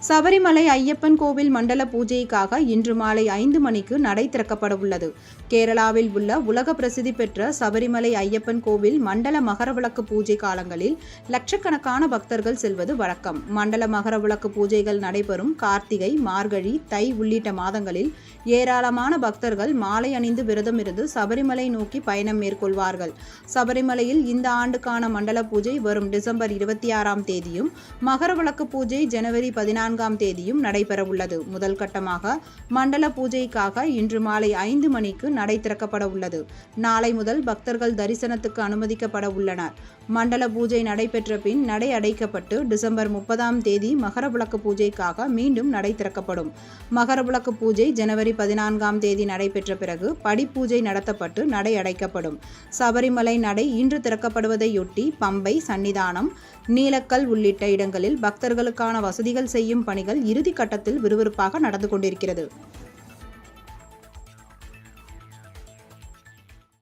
சபரிமலை ஐயப்பன் கோவில் மண்டல பூஜைக்காக இன்று மாலை ஐந்து மணிக்கு நடை திறக்கப்பட உள்ளது. கேரளாவில் உள்ள உலக பிரசித்தி பெற்ற சபரிமலை ஐயப்பன் கோவில் மண்டல மகரவிளக்கு பூஜை காலங்களில் லட்சக்கணக்கான பக்தர்கள் செல்வது வழக்கம். மண்டல மகரவிளக்கு பூஜைகள் நடைபெறும் கார்த்திகை மார்கழி தை உள்ளிட்ட மாதங்களில் ஏராளமான பக்தர்கள் மாலை அணிந்து விரதம் இருந்து சபரிமலை நோக்கி பயணம் மேற்கொள்வார்கள். சபரிமலையில் இந்த ஆண்டுக்கான மண்டல பூஜை வரும் டிசம்பர் இருபத்தி ஆறாம் தேதியும் மகரவிளக்கு பூஜை ஜனவரி பதினாறு பதினான்காம் தேதியும் நடைபெறவுள்ளது. முதல் கட்டமாக மண்டல பூஜைக்காக இன்று மாலை ஐந்து மணிக்கு நடை திறக்கப்பட உள்ளது. நாளை முதல் பக்தர்கள் தரிசனத்துக்கு அனுமதிக்கப்பட உள்ளனர். மண்டல பூஜை நடைபெற்ற பின் நடை அடைக்கப்பட்டு டிசம்பர் முப்பதாம் தேதி மகரவிளக்கு பூஜைக்காக மீண்டும் நடை திறக்கப்படும். மகரவிளக்கு பூஜை ஜனவரி பதினான்காம் தேதி நடைபெற்ற பிறகு படிப்பூஜை நடத்தப்பட்டு நடை அடைக்கப்படும். சபரிமலை நடை இன்று திறக்கப்படுவதையொட்டி பம்பை சன்னிதானம் நீலக்கல் உள்ளிட்ட இடங்களில் பக்தர்களுக்கான வசதிகள் செய்யும் செய்யும் பணிகள் இறுதி கட்டத்தில் விறுவிறுப்பாக நடந்து கொண்டிருக்கிறது.